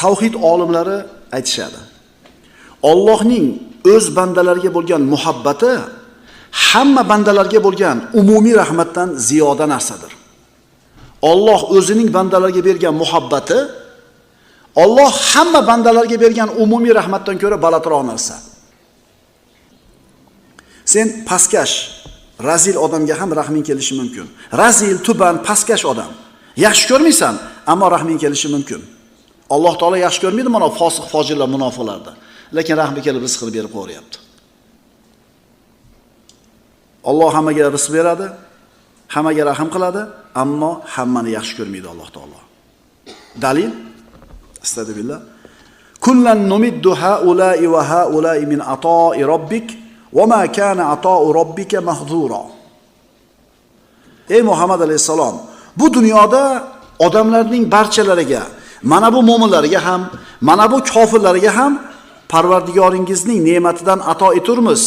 tavhid olimlari aytishadi. Allohning o'z bandalariga bo'lgan muhabbati hamma bandalarga bo'lgan umumiy rahmatdan ziyoda narsadir. Alloh o'zining bandalariga bergan muhabbati Alloh hamma bandalarga bergan umumiy rahmatdan ko'ra balandroq narsa. Sen pastkash, razil odamga ham rahming kelishi mumkin. Razil, tuban, pastkash odam. Yaxshi ko'rmaysan, ammo rahming kelishi mumkin. Alloh taolo yaxshi ko'rmaydi mana fosiq, fojirlar, munofiqlarni. Lekin rahmi kelib rizqini berib qo'yapti. Alloh hammaga rizq beradi, hammaga rahm qiladi, ammo hammani yaxshi ko'rmaydi Alloh taolo. Dalil Astagfirullah. Kullan numiddu haula'i va haula'i min ata'i robbik va ma kana ata'u robbika mahdura. Ey Muhammad alayhisalom, bu dunyoda odamlarning barchalariga, mana bu mu'minlarga ham, mana bu kofirlarga ham Parvardigoringizning ne'matidan ato eturmiz.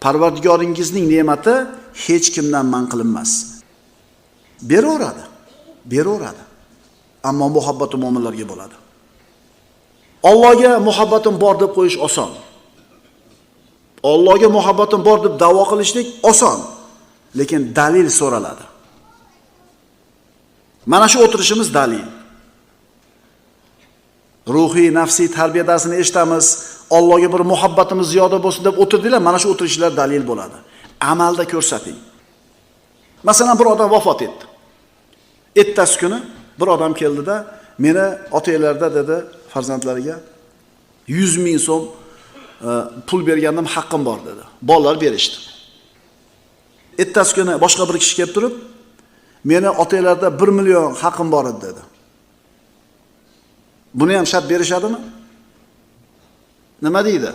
Parvardigoringizning ne'mati hech kimdan man qilinmas. Beraveradi. Beraveradi. Ammo muhabbati mu'minlarga bo'ladi. Allohga muhabbatim bor deb qo'yish oson. Allohga muhabbatim bor deb da'vo qilishlik oson, lekin dalil so'raladi. Mana shu o'tirishimiz dalil. Ruhiy, nafsiy tarbiya darsini eshitamiz, Allohga bir muhabbatimiz ziyoda bo'lsin deb o'tirdinglar, mana shu o'tirishlar dalil bo'ladi. Amalda ko'rsating. Masalan, bir odam vafot etdi. Ertasi kuni bir odam keldida, meni otanglarda dedi farzandlariga 100 ming so'm e, pul bergandim, haqqim bor dedi. Bolalar berishdi. Ertasi kuni boshqa bir kishi kelib turib, meni otanglarda 1 million haqqim bor edi dedi. Buni ham shart berishadimi? Nima deydi?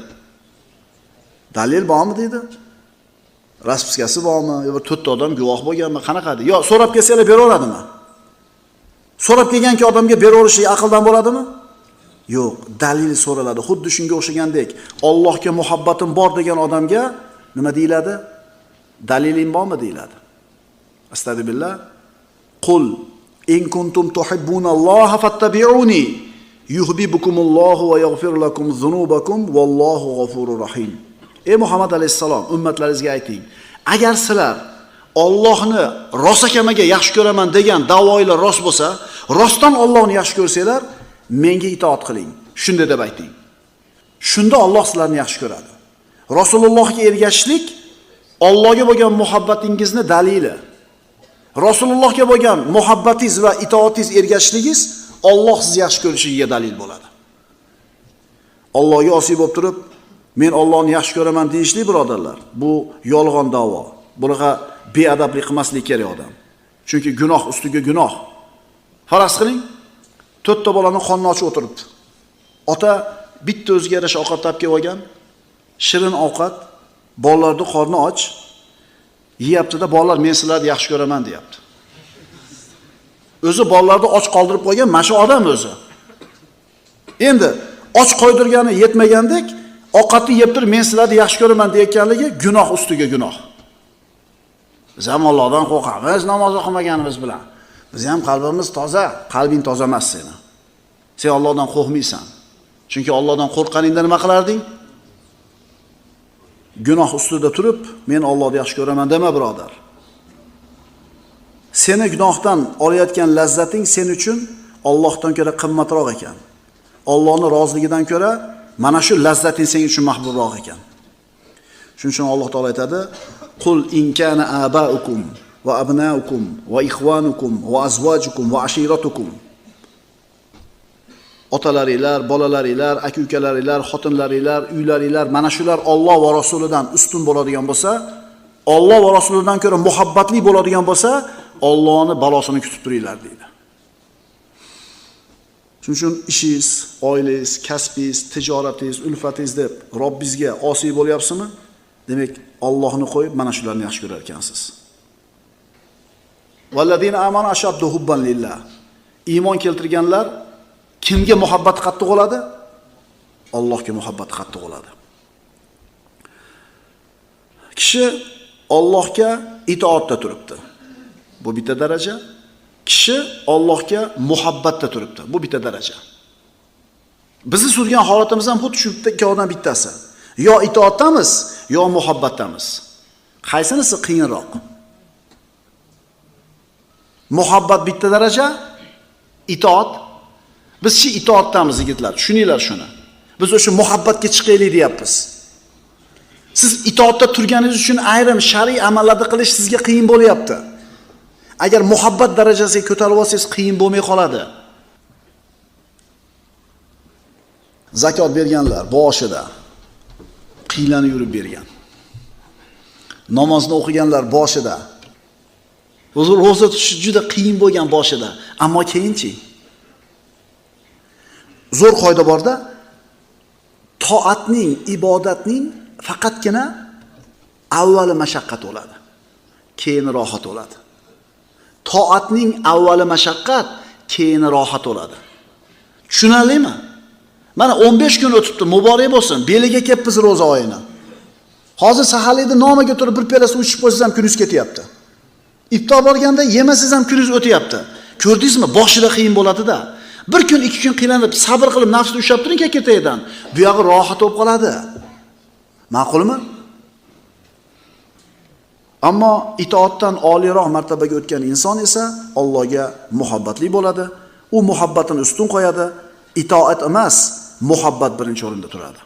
Dalil bormi deydi? Raspiskasi bormi? Yo bir to'rtta odam guvoh bo'lganmi? Qanaqa deydi? Yo so'rab kelsanglar beraveradimi? So'rab kelganki odamga beraverishi aqldan bo'ladimi? Yo'q, dalil so'raladi. Xuddi shunga o'xshagandek, Allohga muhabbatim bor degan odamga nima deyiladi? Daliling bormi deyiladi. Astagfirullah. Qul in kuntum tuhibbunalloha fattabi'uni yuhibbukumullohu va yaghfir lakum zunubakum vallohu g'afurur rahim. Ey Muhammad alayhissalom ummatlaringizga ayting, agar sizlar Allohni rosakamaga yaxshi ko'raman degan da'voinglar rost bo'lsa, rostdan Allohni yaxshi ko'rsanglar, menga itoat qiling. Shunday deb ayting. Shunda Alloh sizlarni yaxshi ko'radi. Rasulullohga ergashishlik Allohga bo'lgan muhabbatingizni dalili. Rasulullohga bo'lgan muhabbatingiz va itoatingiz ergashishligingiz Alloh sizni yaxshi ko'rishiga dalil bo'ladi. Allohga osiy bo'lib turib, men Allohni yaxshi ko'raman deyishlik birodarlar, bu yolg'on da'vo. Bunaqa beadablik qilmaslik kerak odam. Chunki gunoh ustiga gunoh. Faraz qiling, to'rtta bolani qonni ochib o'tiribdi. Ota bitta o'ziga yarasha ovqat topib kelib olgan, shirin ovqat, bolalarning qorni och, yeyapti-da, bolalar men sizlarni yaxshi ko'raman deyapti. O'zi bolalarni och qoldirib qo'ygan mana shu odam o'zi. Endi och qo'ydirgani yetmagandek, ovqatni yeb turib men sizlarni yaxshi ko'raman deyotganligi gunoh ustiga gunoh. Biz ham Allohdan qo'rqamiz namoz o'qimaganimiz bilan. Biz ham qalbimiz toza, qalbing toza emas seni. Sen Allohdan qo'rqmaysan. Chunki Allohdan qo'rqqaningda nima qilarding? Gunoh ustida turib, men Allohni yaxshi ko'raman dema, birodar. Seni gunohdan olayotgan lazzating sen uchun Allohdan ko'ra qimmatroq ekan. Allohning roziligidan ko'ra mana shu lazzating sen uchun mahbubroq ekan. Shuning uchun Alloh taolo aytadi: "Qul in kana abaukum va abnaukum va ikhwanukum va azwajukum va ashiratukum" Otalaringlar, bolalaringlar, aka-ukalaringlar, xotinlaringlar, uylaringlar mana shular Alloh va rasulidan ustun bo'ladigan bo'lsa, Alloh va rasulidan ko'ra muhabbatli bo'ladigan bo'lsa, Allohning balosini kutib turinglar deydi. Shuning uchun ishingiz, oilangiz, kasbingiz, tijoratingiz, ulfatingiz deb Robbingizga osiy bo'lyapsizmi? Demak, Allohni qo'yib mana shularni yaxshi ko'rar ekansiz. Amanu ashaddu hubban lillah. Iymon keltirganlar kimga muhabbat qattiq bo'ladi? Allohga muhabbat qattiq bo'ladi. Kishi Allohga itoatda turibdi. Bu bitta daraja. Kishi Allohga muhabbatda turibdi. Bu bitta daraja. Bizni surgan holatimiz ham xuddi shu bitta ikkovidan bittasi. Yo itoatdamiz, yo muhabbatdamiz. Qaysinisi qiyinroq? Muhabbat bitta daraja, itoat biz shu itoatdamiz yigitlar, tushuninglar shuni. Biz o'sha muhabbatga chiqaylik deyapmiz. Siz itoatda turganingiz uchun ayrim shar'iy amallarni qilish sizga qiyin bo'lyapti. Agar muhabbat darajasiga ko'tarib olsangiz qiyin bo'lmay qoladi. Zakot berganlar boshida qiylanib yurib bergan. Namozni o'qiganlar boshida O'zi roza tutish juda qiyin bo'lgan boshida, ammo keyinchi zo'r qoida borda toatning, ibodatning faqatgina avvali mashaqqat bo'ladi, keyin rohat bo'ladi. Toatning avvali mashaqqat, keyin rohat bo'ladi. Tushunarlimi? Mana 15 kun o'tibdi, muborak bo'lsin. Beliga kelibmiz roza oyini. Hozir saharlikda nomiga turib bir piyola suv ichib qo'ysangiz ham kuningiz ketyapti. Iftor borganda yemasangiz ham kuningiz o'tyapti. Ko'rdingizmi? Boshida qiyin bo'ladi-da. Bir kun, ikki kun qiynalib, sabr qilib nafsni ushlab turing keketayidan. Bu yog'i rohat bo'lib qoladi. Ma'qulmi? Ammo itoatdan oliyroq martabaga o'tgan inson esa Allohga muhabbatli bo'ladi. U muhabbatini ustun qo'yadi. Itoat emas, muhabbat birinchi o'rinda turadi.